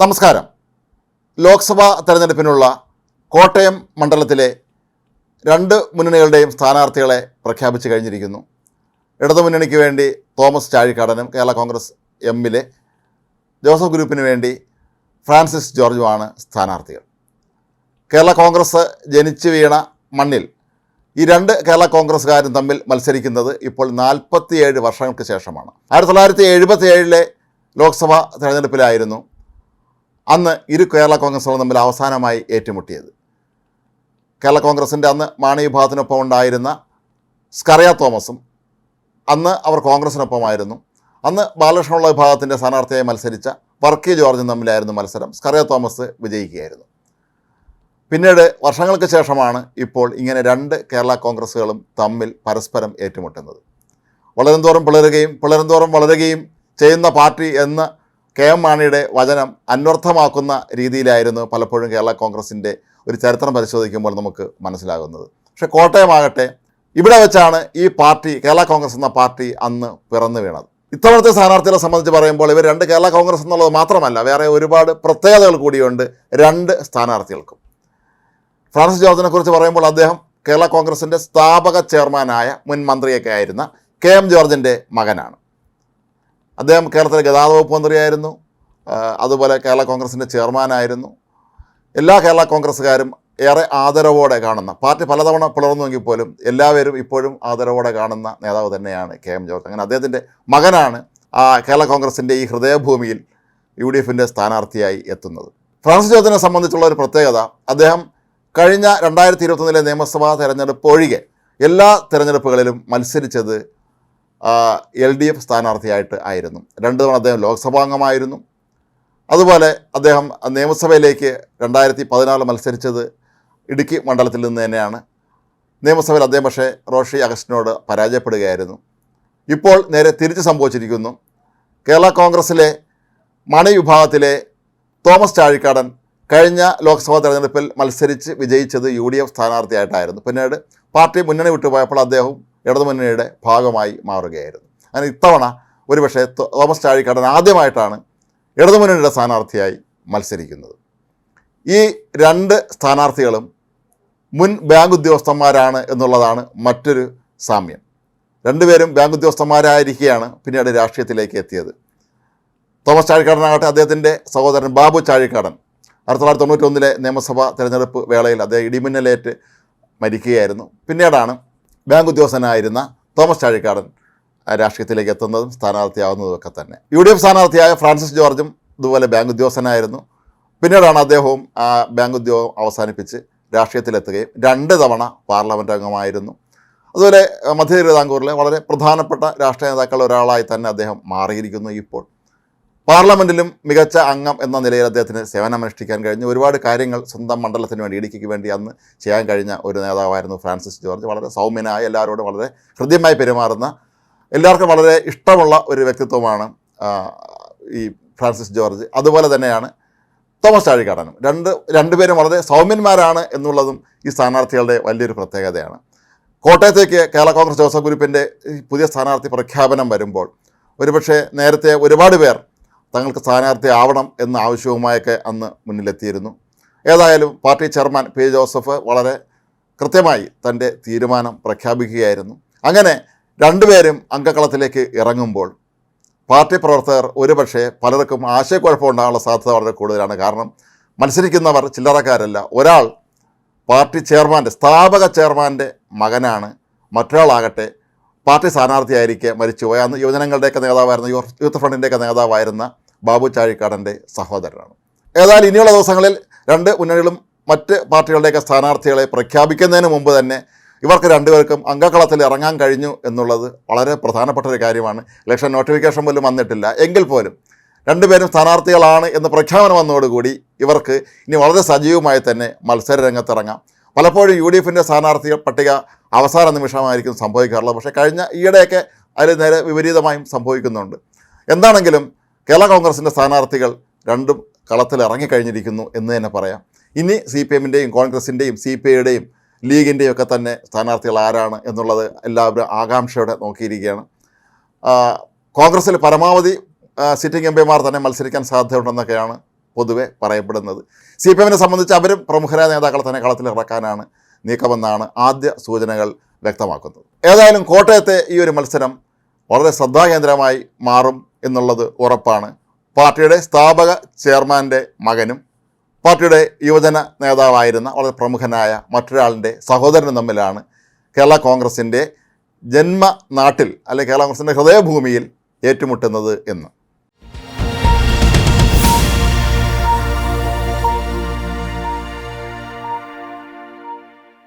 നമസ്കാരം. ലോക്സഭാ തെരഞ്ഞെടുപ്പിനുള്ള കോട്ടയം മണ്ഡലത്തിലെ രണ്ട് മുന്നണികളുടെയും സ്ഥാനാർത്ഥികളെ പ്രഖ്യാപിച്ചു കഴിഞ്ഞിരിക്കുന്നു. ഇടതുമുന്നണിക്ക് വേണ്ടി തോമസ് ചാഴിക്കാടനും കേരള കോൺഗ്രസ് എമ്മിലെ ജോസഫ് ഗ്രൂപ്പിന് വേണ്ടി ഫ്രാൻസിസ് ജോർജുമാണ് സ്ഥാനാർത്ഥികൾ. കേരള കോൺഗ്രസ് ജനിച്ചു വീണ മണ്ണിൽ ഈ രണ്ട് കേരള കോൺഗ്രസ്സുകാരും തമ്മിൽ മത്സരിക്കുന്നത് ഇപ്പോൾ നാൽപ്പത്തിയേഴ് വർഷങ്ങൾക്ക് ശേഷമാണ്. ആയിരത്തി തൊള്ളായിരത്തി എഴുപത്തി ഏഴിലെ ലോക്സഭാ തെരഞ്ഞെടുപ്പിലായിരുന്നു അന്ന് ഇരു കേരള കോൺഗ്രസുകളും തമ്മിൽ അവസാനമായി ഏറ്റുമുട്ടിയത്. കേരള കോൺഗ്രസിന്റെ അന്ന് മാണി വിഭാഗത്തിനൊപ്പം ഉണ്ടായിരുന്ന സ്കറിയ തോമസും അന്ന് അവർ കോൺഗ്രസിനൊപ്പമായിരുന്നു. അന്ന് ബാലകൃഷ്ണപിള്ള വിഭാഗത്തിന്റെ സ്ഥാനാർത്ഥിയായി മത്സരിച്ച വർക്കി ജോർജും തമ്മിലായിരുന്നു മത്സരം. സ്കറിയ തോമസ് വിജയിക്കുകയായിരുന്നു. പിന്നീട് വർഷങ്ങൾക്ക് ശേഷമാണ് ഇപ്പോൾ ഇങ്ങനെ രണ്ട് കേരള കോൺഗ്രസ്സുകളും തമ്മിൽ പരസ്പരം ഏറ്റുമുട്ടുന്നത്. വളരുംതോറും പിളരുകയും പിളരുംതോറും വളരുകയും ചെയ്യുന്ന പാർട്ടി എന്ന് കെ എം മാണിയുടെ വചനം അന്വർത്ഥമാക്കുന്ന രീതിയിലായിരുന്നു പലപ്പോഴും കേരള കോൺഗ്രസിന്റെ ഒരു ചരിത്രം പരിശോധിക്കുമ്പോൾ നമുക്ക് മനസ്സിലാകുന്നത്. പക്ഷേ കോട്ടയമാകട്ടെ ഇവിടെ വെച്ചാണ് ഈ പാർട്ടി കേരള കോൺഗ്രസ് എന്ന പാർട്ടി അന്ന് പിറന്നു വീണത്. ഇത്തവണത്തെ സ്ഥാനാർത്ഥികളെ സംബന്ധിച്ച് പറയുമ്പോൾ ഇവർ രണ്ട് കേരള കോൺഗ്രസ് എന്നുള്ളത് മാത്രമല്ല വേറെ ഒരുപാട് പ്രത്യേകതകൾ കൂടിയുണ്ട് രണ്ട് സ്ഥാനാർത്ഥികൾക്കും. ഫ്രാൻസിസ് ജോർജിനെക്കുറിച്ച് പറയുമ്പോൾ അദ്ദേഹം കേരള കോൺഗ്രസിന്റെ സ്ഥാപക ചെയർമാനായ മുൻ മന്ത്രിയൊക്കെ ആയിരുന്ന കെ എം ജോർജിന്റെ മകനാണ്. അദ്ദേഹം കേരളത്തിലെ ഗതാഗത വകുപ്പ് മന്ത്രിയായിരുന്നു അതുപോലെ കേരള കോൺഗ്രസിന്റെ ചെയർമാനായിരുന്നു. എല്ലാ കേരള കോൺഗ്രസ്സുകാരും ഏറെ ആദരവോടെ കാണുന്ന പാർട്ടി പലതവണ പിളർന്നുവെങ്കിൽ പോലും എല്ലാവരും ഇപ്പോഴും ആദരവോടെ കാണുന്ന നേതാവ് തന്നെയാണ് കെ എം ജോർജ്. അങ്ങനെ അദ്ദേഹത്തിന്റെ മകനാണ് ആ കേരള കോൺഗ്രസിന്റെ ഈ ഹൃദയഭൂമിയിൽ യു ഡി എഫിന്റെ സ്ഥാനാർത്ഥിയായി എത്തുന്നത്. ഫ്രാൻസിസ് ജോർജിനെ സംബന്ധിച്ചുള്ള ഒരു പ്രത്യേകത അദ്ദേഹം കഴിഞ്ഞ രണ്ടായിരത്തി ഇരുപത്തൊന്നിലെ നിയമസഭാ തെരഞ്ഞെടുപ്പ് ഒഴികെ എല്ലാ തെരഞ്ഞെടുപ്പുകളിലും മത്സരിച്ചത് എൽ ഡി എഫ് സ്ഥാനാർത്ഥിയായിട്ട് ആയിരുന്നു. രണ്ട് തവണ അദ്ദേഹം ലോക്സഭാംഗമായിരുന്നു. അതുപോലെ അദ്ദേഹം നിയമസഭയിലേക്ക് രണ്ടായിരത്തി പതിനാല് മത്സരിച്ചത് ഇടുക്കി മണ്ഡലത്തിൽ നിന്ന് തന്നെയാണ്. നിയമസഭയിൽ അദ്ദേഹം പക്ഷേ റോഷി അഗസ്റ്റിനോട് പരാജയപ്പെടുകയായിരുന്നു. ഇപ്പോൾ നേരെ തിരിച്ച് സംഭവിച്ചിരിക്കുന്നു. കേരള കോൺഗ്രസിലെ മണി വിഭാഗത്തിലെ തോമസ് ചാഴിക്കാടൻ കഴിഞ്ഞ ലോക്സഭാ തെരഞ്ഞെടുപ്പിൽ മത്സരിച്ച് വിജയിച്ചത് യു ഡി എഫ് സ്ഥാനാർത്ഥിയായിട്ടായിരുന്നു. പിന്നീട് പാർട്ടി മുന്നണി വിട്ടുപോയപ്പോൾ അദ്ദേഹം ഇടതുമുന്നണിയുടെ ഭാഗമായി മാറുകയായിരുന്നു. അങ്ങനെ ഇത്തവണ ഒരുപക്ഷെ തോമസ് ചാഴിക്കാടൻ ആദ്യമായിട്ടാണ് ഇടതുമുന്നണിയുടെ സ്ഥാനാർത്ഥിയായി മത്സരിക്കുന്നത്. ഈ രണ്ട് സ്ഥാനാർത്ഥികളും മുൻ ബാങ്ക് ഉദ്യോഗസ്ഥന്മാരാണ് എന്നുള്ളതാണ് മറ്റൊരു സാമ്യം. രണ്ടുപേരും ബാങ്ക് ഉദ്യോഗസ്ഥന്മാരായിരിക്കെയാണ് പിന്നീട് രാഷ്ട്രീയത്തിലേക്ക് എത്തിയത്. തോമസ് ചാഴിക്കാടനാകട്ടെ അദ്ദേഹത്തിന്റെ സഹോദരൻ ബാബു ചാഴിക്കാടൻ ആയിരത്തി തൊള്ളായിരത്തി തൊണ്ണൂറ്റൊന്നിലെ നിയമസഭാ തെരഞ്ഞെടുപ്പ് വേളയിൽ അദ്ദേഹം ഇടിമിന്നലേറ്റ് മരിക്കുകയായിരുന്നു. പിന്നീടാണ് ബാങ്ക് ഉദ്യോഗസ്ഥനായിരുന്ന തോമസ് ചാഴിക്കാടൻ രാഷ്ട്രീയത്തിലേക്ക് എത്തുന്നതും സ്ഥാനാർത്ഥിയാവുന്നതും ഒക്കെ തന്നെ. യു ഡി എഫ് സ്ഥാനാർത്ഥിയായ ഫ്രാൻസിസ് ജോർജും ഇതുപോലെ ബാങ്ക് ഉദ്യോഗസ്ഥനായിരുന്നു പിന്നീടാണ് അദ്ദേഹവും ആ ബാങ്ക് ഉദ്യോഗം അവസാനിപ്പിച്ച് രാഷ്ട്രീയത്തിലെത്തുകയും രണ്ട് തവണ പാർലമെന്റ് അംഗമായിരുന്നു. അതുപോലെ മധ്യ തിരുവിതാംകൂറിലെ വളരെ പ്രധാനപ്പെട്ട രാഷ്ട്രീയ നേതാക്കളിൽ ഒരാളായി തന്നെ അദ്ദേഹം മാറിയിരിക്കുന്നു ഇപ്പോൾ. പാർലമെന്റിലും മികച്ച അംഗം എന്ന നിലയിൽ അദ്ദേഹത്തിന് സേവനമനുഷ്ഠിക്കാൻ കഴിഞ്ഞു. ഒരുപാട് കാര്യങ്ങൾ സ്വന്തം മണ്ഡലത്തിന് വേണ്ടി ഇടുക്കിക്ക് വേണ്ടി അന്ന് ചെയ്യാൻ കഴിഞ്ഞ ഒരു നേതാവായിരുന്നു ഫ്രാൻസിസ് ജോർജ്. വളരെ സൗമ്യനായ എല്ലാവരോടും വളരെ ഹൃദ്യമായി പെരുമാറുന്ന എല്ലാവർക്കും വളരെ ഇഷ്ടമുള്ള ഒരു വ്യക്തിത്വമാണ് ഈ ഫ്രാൻസിസ് ജോർജ്. അതുപോലെ തന്നെയാണ് തോമസ് ചാഴിക്കാടനും രണ്ട് രണ്ടുപേരും വളരെ സൗമ്യന്മാരാണ് എന്നുള്ളതും ഈ സ്ഥാനാർത്ഥികളുടെ വലിയൊരു പ്രത്യേകതയാണ്. കോട്ടയത്തേക്ക് കേരള കോൺഗ്രസ് ജോസഫ് ഗ്രൂപ്പിന്റെ പുതിയ സ്ഥാനാർത്ഥി പ്രഖ്യാപനം വരുമ്പോൾ ഒരുപക്ഷെ നേരത്തെ ഒരുപാട് പേർ തങ്ങൾക്ക് സ്ഥാനാർത്ഥി ആവണം എന്ന ആവശ്യവുമായൊക്കെ അന്ന് മുന്നിലെത്തിയിരുന്നു. ഏതായാലും പാർട്ടി ചെയർമാൻ പി ജോസഫ് വളരെ കൃത്യമായി തന്റെ തീരുമാനം പ്രഖ്യാപിക്കുകയായിരുന്നു. അങ്ങനെ രണ്ടുപേരും അംഗക്കളത്തിലേക്ക് ഇറങ്ങുമ്പോൾ പാർട്ടി പ്രവർത്തകർ ഒരുപക്ഷെ പലർക്കും ആശയക്കുഴപ്പമുണ്ടാകാനുള്ള സാധ്യത വളരെ കൂടുതലാണ്. കാരണം മത്സരിക്കുന്നവർ ചില്ലറക്കാരല്ല. ഒരാൾ പാർട്ടി ചെയർമാന്റെ സ്ഥാപക ചെയർമാന്റെ മകനാണ്. മറ്റൊരാളാകട്ടെ പാർട്ടി സ്ഥാനാർത്ഥിയായിരിക്കെ മരിച്ചുപോയ അന്ന് യുവജനങ്ങളുടെയൊക്കെ നേതാവായിരുന്ന യൂത്ത് ഫ്രണ്ടിന്റെയൊക്കെ നേതാവായിരുന്ന ബാബു ചാഴിക്കാടന്റെ സഹോദരനാണ്. ഏതായാലും ഇനിയുള്ള ദിവസങ്ങളിൽ രണ്ട് മുന്നണികളും മറ്റ് പാർട്ടികളുടെയൊക്കെ സ്ഥാനാർത്ഥികളെ പ്രഖ്യാപിക്കുന്നതിന് മുമ്പ് തന്നെ ഇവർക്ക് രണ്ടുപേർക്കും അംഗക്കളത്തിൽ ഇറങ്ങാൻ കഴിഞ്ഞു എന്നുള്ളത് വളരെ പ്രധാനപ്പെട്ട ഒരു കാര്യമാണ്. ഇലക്ഷൻ നോട്ടിഫിക്കേഷൻ പോലും വന്നിട്ടില്ല. എങ്കിൽ പോലും രണ്ടുപേരും സ്ഥാനാർത്ഥികളാണ് എന്ന് പ്രഖ്യാപനം വന്നതോടുകൂടി ഇവർക്ക് ഇനി വളരെ സജീവമായി തന്നെ മത്സര രംഗത്തിറങ്ങാം. പലപ്പോഴും യു ഡി എഫിന്റെ സ്ഥാനാർത്ഥി പട്ടിക അവസാന നിമിഷമായിരിക്കും സംഭവിക്കാറുള്ളത്. പക്ഷേ കഴിഞ്ഞ ഈയിടെയൊക്കെ അതിൽ നേരെ വിപരീതമായും സംഭവിക്കുന്നുണ്ട്. എന്താണെങ്കിലും കേരള കോൺഗ്രസിന്റെ സ്ഥാനാർത്ഥികൾ രണ്ടും കളത്തിൽ ഇറങ്ങിക്കഴിഞ്ഞിരിക്കുന്നു എന്ന് തന്നെ പറയാം. ഇനി സി പി എമ്മിന്റെയും കോൺഗ്രസിന്റെയും സി പി ഐയുടെയും ലീഗിന്റെയും ഒക്കെ തന്നെ സ്ഥാനാർത്ഥികൾ ആരാണ് എന്നുള്ളത് എല്ലാവരും ആകാംക്ഷയോടെ നോക്കിയിരിക്കുകയാണ്. കോൺഗ്രസ്സിൽ പരമാവധി സിറ്റിംഗ് എം പിമാർ തന്നെ മത്സരിക്കാൻ സാധ്യതയുണ്ടെന്നൊക്കെയാണ് പൊതുവെ പറയപ്പെടുന്നത്. സി പി എമ്മിനെ സംബന്ധിച്ച് അവരും പ്രമുഖരായ നേതാക്കളെ തന്നെ കളത്തിൽ കളത്തിലിറക്കാനാണ് നീക്കമെന്നാണ് ആദ്യ സൂചനകൾ വ്യക്തമാക്കുന്നത്. ഏതായാലും കോട്ടയത്തെ ഈ ഒരു മത്സരം വളരെ ശ്രദ്ധാകേന്ദ്രമായി മാറും എന്നുള്ളത് ഉറപ്പാണ്. പാർട്ടിയുടെ സ്ഥാപക ചെയർമാന്റെ മകനും പാർട്ടിയുടെ യുവജന നേതാവായിരുന്ന വളരെ പ്രമുഖനായ മറ്റൊരാളിന്റെ സഹോദരനും തമ്മിലാണ് കേരള കോൺഗ്രസിന്റെ ജന്മനാട്ടിൽ അല്ലെങ്കിൽ കേരള കോൺഗ്രസിന്റെ ഹൃദയഭൂമിയിൽ ഏറ്റുമുട്ടുന്നത് എന്ന്.